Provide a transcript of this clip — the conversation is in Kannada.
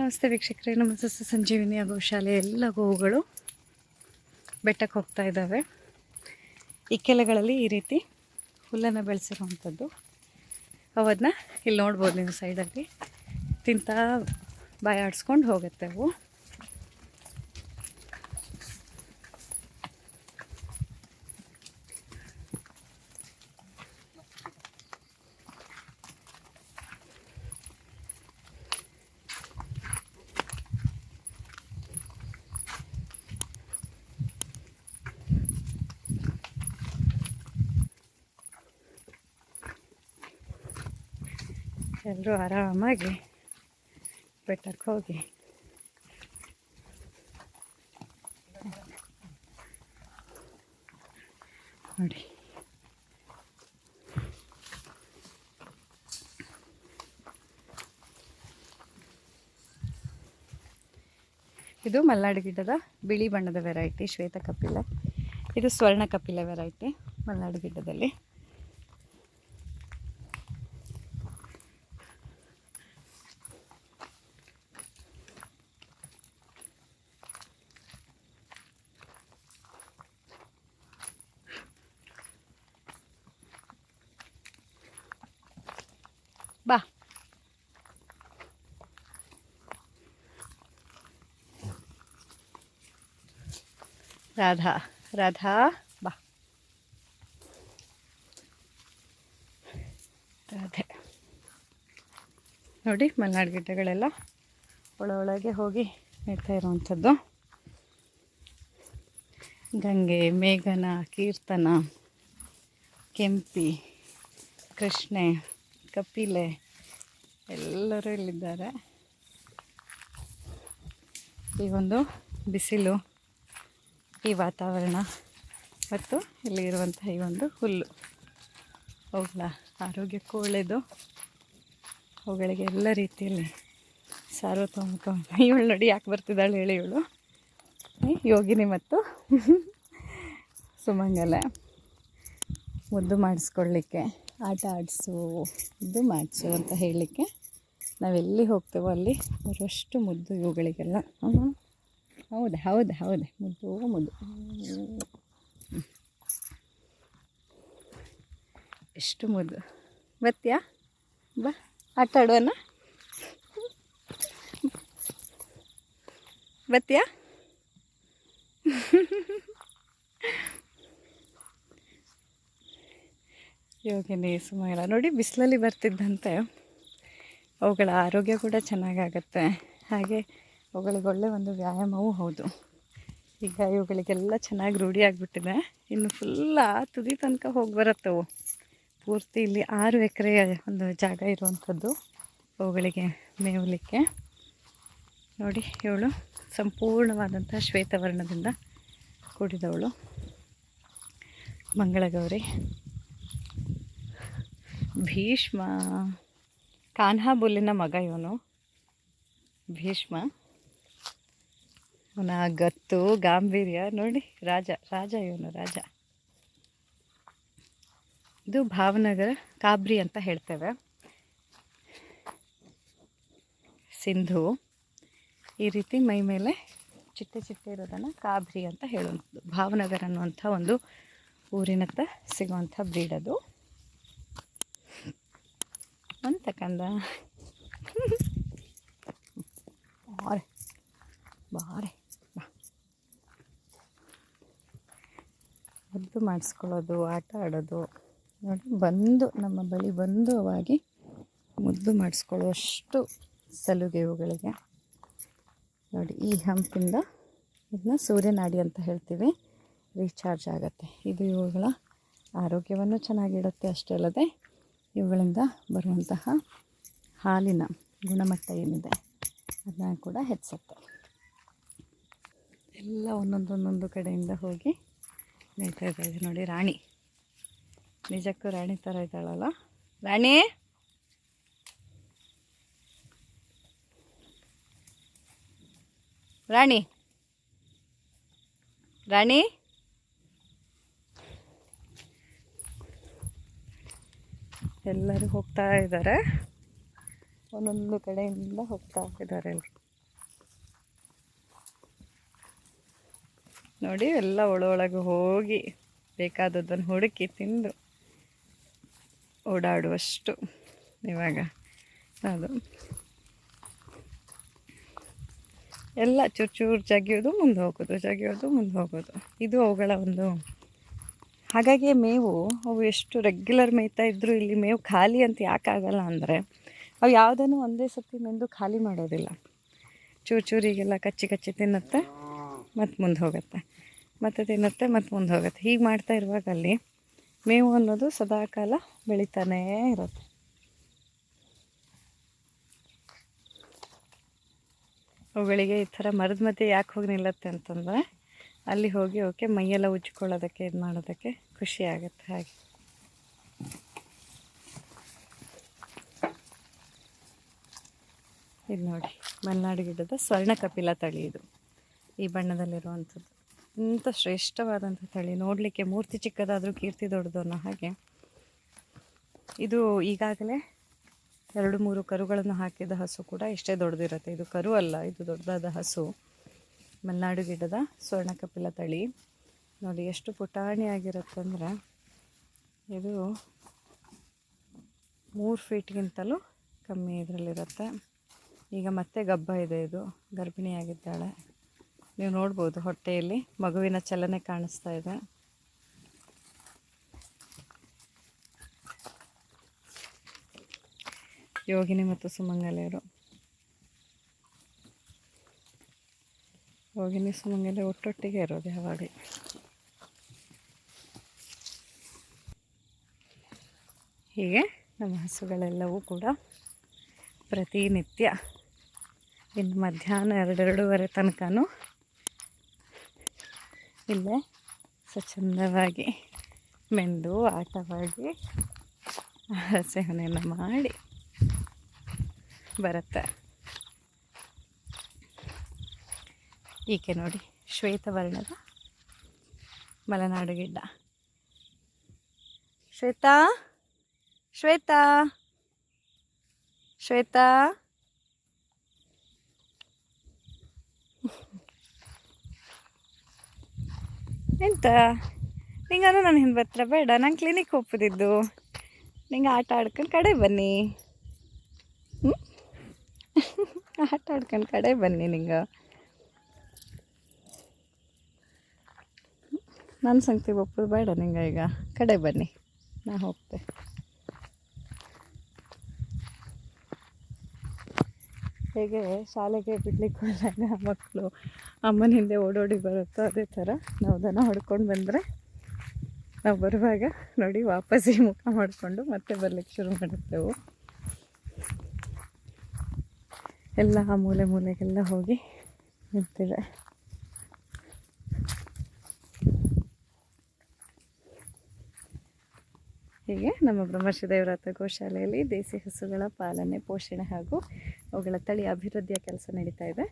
ನಮಸ್ತೆ ವೀಕ್ಷಕರೇ ನಮ್ಮ ಸಂಜೀವಿನಿ ಗೋಶಾಲೆ ಎಲ್ಲ ಗೋವುಗಳು. ಬೆಟ್ಟಕ್ಕೆ ಹೋಗ್ತಾ ಇದ್ದಾವೆ. ಇಕ್ಕೆಲೆಗಳಲ್ಲಿ ಈ ರೀತಿ ಹುಲ್ಲನ್ನು ಬೆಳೆಸಿರುವಂಥದ್ದು. ಅವನ್ನ ಇಲ್ಲಿ ನೋಡ್ಬೋದು ನೀವು ಸೈಡಲ್ಲಿ ತಿಂತಾ ಬಾಯಾಡಿಸ್ಕೊಂಡು ಹೋಗುತ್ತೆ ಅವು. ಎಲ್ಲರೂ ಆರಾಮಾಗಿ ಬೆಟ್ಟಕ್ಕೆ ಹೋಗಿ. ನೋಡಿ. ಇದು ಮಲ್ನಾಡು ಗಿಡದ ಬಿಳಿ ಬಣ್ಣದ ವೆರೈಟಿ ಶ್ವೇತ ಕಪಿಲೆ. ಇದು ಸ್ವರ್ಣ ಕಪಿಲ ವೆರೈಟಿ ಮಲ್ನಾಡು ಗಿಡದಲ್ಲಿ ಬಾ ರಾಧಾ ರಾಧಾ, ಬಾ. ರಾಧೆ. ನೋಡಿ, ಮಲ್ನಾಡು ಗಿಡಗಳೆಲ್ಲ ಒಳ ಒಳಗೆ ಹೋಗಿ ನೀಡ್ತಾ ಇರುವಂಥದ್ದು. ಗಂಗೆ, ಮೇಘನ, ಕೀರ್ತನ, ಕೆಂಪಿ, ಕೃಷ್ಣೆ, ಕಪಿಲೆ, ಎಲ್ಲರೂ ಇಲ್ಲಿದ್ದಾರೆ. ಈ ಒಂದು ಬಿಸಿಲು ಈ ವಾತಾವರಣ ಮತ್ತು ಇಲ್ಲಿ ಇರುವಂಥ ಈ ಒಂದು ಹುಲ್ಲು. ಅವುಗಳ ಆರೋಗ್ಯಕ್ಕೂ ಒಳ್ಳೆಯದು ಅವುಗಳಿಗೆ ಎಲ್ಲ ರೀತಿಯಲ್ಲಿ ಸಾರ್ವತೋಮಕ ಇವಳು ನೋಡಿ ಯಾಕೆ ಬರ್ತಿದ್ದಾಳೆ ಹೇಳಿ ಇವಳು. ಯೋಗಿನಿ ಮತ್ತು ಸುಮಂಗಲ. ಮುದ್ದು ಮಾಡಿಸ್ಕೊಳ್ಳಿಕ್ಕೆ, ಆಟ ಆಡಿಸು ಇದು ಮಾಡಿಸು ಅಂತ ಹೇಳಲಿಕ್ಕೆ ನಾವೆಲ್ಲಿ ಹೋಗ್ತೇವೋ ಅಲ್ಲಿ ಬರುವಷ್ಟು ಮುದ್ದು ಇವುಗಳಿಗೆಲ್ಲ. ಹೌದಾ ಹೌದಾ, ಹೌದು. ಮುದ್ದು ಮುದ್ದು. ಎಷ್ಟು ಮುದ್ದು. ಬತ್ತಿಯಾ ಬಾ, ಆಟ ಆಡುವನ? ಬತ್ತಿಯಾ ಯೋಗಿನಿ ಸುಮಾರ, ನೋಡಿ ಬಿಸಿಲಲ್ಲಿ ಬರ್ತಿದ್ದಂತೆ. ಅವುಗಳ ಆರೋಗ್ಯ ಕೂಡ ಚೆನ್ನಾಗಾಗತ್ತೆ. ಹಾಗೆ ಅವುಗಳಿಗೆ ಒಳ್ಳೆ ಒಂದು ವ್ಯಾಯಾಮವೂ ಹೌದು. ಈಗ ಇವುಗಳಿಗೆಲ್ಲ ಚೆನ್ನಾಗಿ ರೂಢಿ ಆಗಿಬಿಟ್ಟಿದೆ. ಇನ್ನು ಫುಲ್ಲ ತುದಿ ತನಕ ಹೋಗಿ ಬರುತ್ತವು. ಪೂರ್ತಿ ಇಲ್ಲಿ ಆರು ಎಕರೆಯ ಒಂದು ಜಾಗ ಇರುವಂಥದ್ದು ಅವುಗಳಿಗೆ ಮೇವಲಿಕ್ಕೆ. ನೋಡಿ, ಇವಳು ಸಂಪೂರ್ಣವಾದಂಥ ಶ್ವೇತವರ್ಣದಿಂದ ಕೂಡಿದವಳು. ಮಂಗಳಗೌರಿ. ಭೀಷ್ಮ. ಕಾನ್ಹಾಬುಲ್ಲಿನ ಮಗ ಇವನು. ಭೀಷ್ಮ. ಅವನ ಗತ್ತು, ಗಾಂಭೀರ್ಯ, ನೋಡಿ ರಾಜ ರಾಜ ಇವನು, ರಾಜ. ಇದು ಭಾವನಗರ ಕಾಬ್ರಿ ಅಂತ ಹೇಳ್ತೇವೆ. ಸಿಂಧು ಈ ರೀತಿ ಮೈ ಮೇಲೆ ಚಿಟ್ಟೆ ಚಿಟ್ಟೆ ಇರೋದನ್ನು ಕಾಬ್ರಿ ಅಂತ ಹೇಳುವಂಥದ್ದು. ಭಾವನಗರ ಅನ್ನುವಂಥ ಒಂದು ಊರಿನತ್ತ ಸಿಗುವಂಥ ಬ್ರೀಡ್ ಅದು. ಅಂತ ಕಂದ. ಬಾರೆ ಬಾರೆ ಬಾ ಮುದ್ದು ಮಾಡಿಸ್ಕೊಳ್ಳೋದು, ಆಟ ಆಡೋದು. ನೋಡಿ, ಬಂದು, ನಮ್ಮ ಬಳಿ ಬಂದು ಅವಾಗಿ ಮುದ್ದು ಮಾಡಿಸ್ಕೊಳ್ಳುವಷ್ಟು ಸಲುಗೆ ಇವುಗಳಿಗೆ ನೋಡಿ, ಈ ಹಂಪಿಂದ ಇದನ್ನ ಸೂರ್ಯನಾಡಿ ಅಂತ ಹೇಳ್ತೀವಿ. ರೀಚಾರ್ಜ್ ಆಗುತ್ತೆ. ಇದು ಇವುಗಳ ಆರೋಗ್ಯವನ್ನು ಚೆನ್ನಾಗಿಡುತ್ತೆ ಅಷ್ಟೇ ಅಲ್ಲದೆ, ಇವುಗಳಿಂದ ಬರುವಂತಹ ಹಾಲಿನ ಗುಣಮಟ್ಟ ಏನಿದೆ ಅದನ್ನ ಕೂಡ ಹೆಚ್ಚಿಸುತ್ತೆ. ಎಲ್ಲ ಒಂದೊಂದೊಂದೊಂದು ಒಂದೊಂದು ಕಡೆಯಿಂದ ಹೋಗಿ ಮೇಯ್ತಾ ಇದ್ದಾಳೆ ನೋಡಿ ರಾಣಿ. ನಿಜಕ್ಕೂ ರಾಣಿ ಥರ ಇದ್ದಾಳಲ್ಲ? ರಾಣಿ! ರಾಣಿ! ರಾಣಿ! ಎಲ್ಲರೂ ಹೋಗ್ತಾ ಇದ್ದಾರೆ. ಒಂದೊಂದು ಕಡೆಯಿಂದ ಹೋಗ್ತಾ ಇದ್ದಾರೆ ನೋಡಿ ಎಲ್ಲ ಒಳೊಳಗೆ ಹೋಗಿ ಬೇಕಾದದ್ದನ್ನು ಹುಡುಕಿ ತಿಂದು ಓಡಾಡುವಷ್ಟು ಇವಾಗ ಅದು. ಎಲ್ಲ ಚೂರು ಚೂರು ಜಗಿಯೋದು, ಮುಂದೆ ಹೋಗೋದು, ಜಗಿಯೋದು, ಮುಂದೆ ಹೋಗೋದು. ಇದು ಅವುಗಳ ಒಂದು ಹಾಗಾಗಿ ಮೇವು, ಅವು ಎಷ್ಟು ರೆಗ್ಯುಲರ್ ಮೇಯ್ತಾ ಇದ್ದರೂ ಇಲ್ಲಿ ಮೇವು ಖಾಲಿ ಅಂತ ಯಾಕೆ ಆಗಲ್ಲ ಅಂದರೆ ಅವು ಯಾವುದನ್ನು ಒಂದೇ ಸತಿ ಮೆಂದು ಖಾಲಿ ಮಾಡೋದಿಲ್ಲ. ಚೂರು ಚೂರಿಗೆಲ್ಲ ಕಚ್ಚಿ ಕಚ್ಚಿ ತಿನ್ನುತ್ತೆ, ಮತ್ತು ಮುಂದೆ ಹೋಗುತ್ತೆ. ಮತ್ತು ತಿನ್ನುತ್ತೆ ಮತ್ತು ಮುಂದೆ ಹೋಗುತ್ತೆ ಹೀಗೆ ಮಾಡ್ತಾ ಇರುವಾಗ ಅಲ್ಲಿ ಮೇವು ಅನ್ನೋದು ಸದಾಕಾಲ ಬೆಳೀತಾನೇ ಇರುತ್ತೆ. ಅವುಗಳಿಗೆ ಈ ಥರ ಮರದ ಮಧ್ಯೆ ಯಾಕೆ ಹೋಗಿ ನಿಲ್ಲತ್ತೆ ಅಂತಂದರೆ ಅಲ್ಲಿ ಹೋಗಿ ಅವಕ್ಕೆ ಮೈಯೆಲ್ಲ ಉಜ್ಕೊಳ್ಳೋದಕ್ಕೆ ಇದು ಮಾಡೋದಕ್ಕೆ ಖುಷಿ ಆಗುತ್ತೆ ಹಾಗೆ. ಇದು ನೋಡಿ, ಮಲೆನಾಡು ಗಿಡದ ಸ್ವರ್ಣ ಕಪಿಲ ತಳಿ ಇದು, ಈ ಬಣ್ಣದಲ್ಲಿರುವಂಥದ್ದು. ಇಂಥ ಶ್ರೇಷ್ಠವಾದಂಥ ತಳಿ ನೋಡಲಿಕ್ಕೆ ಮೂರ್ತಿ ಚಿಕ್ಕದಾದರೂ ಕೀರ್ತಿ ದೊಡ್ಡದು ಹಾಗೆ. ಇದು ಈಗಾಗಲೇ ಎರಡು ಮೂರು ಕರುಗಳನ್ನು ಹಾಕಿದ ಹಸು ಕೂಡ ಇಷ್ಟೇ ದೊಡ್ಡದಿರುತ್ತೆ. ಇದು ಕರು ಅಲ್ಲ, ಇದು ದೊಡ್ಡದಾದ ಹಸು. ಮಲೆನಾಡು ಗಿಡದ ಸ್ವರ್ಣ ಕಪಿಲ ತಳಿ. ನೋಡಿ, ಎಷ್ಟು ಪುಟಾಣಿಯಾಗಿರುತ್ತಂದ್ರೆ ಇದು ಮೂರು ಫೀಟ್ಗಿಂತಲೂ ಕಮ್ಮಿ ಇದರಲ್ಲಿರುತ್ತೆ. ಈಗ ಮತ್ತೆ ಗಬ್ಬ ಇದೆ ಇದು. ಗರ್ಭಿಣಿಯಾಗಿದ್ದಾಳೆ. ನೀವು ನೋಡ್ಬೋದು ಹೊಟ್ಟೆಯಲ್ಲಿ ಮಗುವಿನ ಚಲನೆ ಕಾಣಿಸ್ತಾ ಇದೆ. ಯೋಗಿನಿ ಮತ್ತು ಸುಮಂಗಲೆಯರು ಯೋಗಿನಿ, ಸುಮಂಗಲೆ ಒಟ್ಟೊಟ್ಟಿಗೆ ಇರೋದು ಯಾವಾಗ ಹೀಗೆ ನಮ್ಮ ಹಸುಗಳೆಲ್ಲವೂ ಕೂಡ ಪ್ರತಿನಿತ್ಯ ಇನ್ನು ಮಧ್ಯಾಹ್ನ ಎರಡೆರಡೂವರೆ ತನಕನೂ ಇಲ್ಲೇ ಸ್ವಚ್ಛಂದವಾಗಿ ಮೆಂದು ಆಟವಾಗಿ ಸೇವನೆಯನ್ನು ಮಾಡಿ ಬರುತ್ತೆ. ಈಕೆ ನೋಡಿ ಶ್ವೇತವರ್ಣದ ಮಲೆನಾಡು ಗಿಡ್ಡ. ಶ್ವೇತಾ ಶ್ವೇತಾ ಶ್ವೇತಾ. ಎಂತ? ನಿಂಗನು ನಾನು ಹಿಂದೆ ಬರ್ತೀರ ಬೇಡ. ನಾನು ಕ್ಲಿನಿಕ್ ಹೋಗ್ಬೋದಿದ್ದು ನಿಂಗೆ ಆಟ ಆಡ್ಕೊಂಡು ಕಡೆ ಬನ್ನಿ. ಆಟ ಆಡ್ಕೊಂಡು ಕಡೆ ಬನ್ನಿ ನಿಂಗೆ. ನನ್ನ ಸಂಗತಿ ಒಪ್ಪದು ಬೇಡ ನಿಂಗೆ ಈಗ. ಕಡೆ ಬನ್ನಿ. ನಾ ಹೋಗ್ತೆ. ಹೇಗೆ ಶಾಲೆಗೆ ಬಿಡ್ಲಿಕ್ಕೆ ಹೋದಾಗ ಮಕ್ಕಳು ಅಮ್ಮನ ಹಿಂದೆ ಓಡೋಡಿ ಬರುತ್ತೋ ಅದೇ ಥರ. ನಾವು ದನ ಹೊಡ್ಕೊಂಡು ಬಂದರೆ ನಾವು ಬರುವಾಗ ನೋಡಿ ವಾಪಸ್ ಈ ಮುಖ ಮಾಡಿಕೊಂಡು ಮತ್ತೆ ಬರ್ಲಿಕ್ಕೆ ಶುರು ಮಾಡುತ್ತೇವೆ. ಎಲ್ಲ ಆ ಮೂಲೆ ಮೂಲೆಗೆಲ್ಲ ಹೋಗಿ ನಿಂತಿದೆ. ಹೀಗೆ ನಮ್ಮ ಬ್ರಹ್ಮಶ್ರೀ ದೇವರಾತ ಗೋಶಾಲೆಯಲ್ಲಿ ದೇಸಿ ಹಸುಗಳ ಪಾಲನೆ, ಪೋಷಣೆ ಹಾಗೂ ಅವುಗಳ ತಳಿ ಅಭಿವೃದ್ಧಿಯ ಕೆಲಸ ನಡೀತಾ ಇದೆ.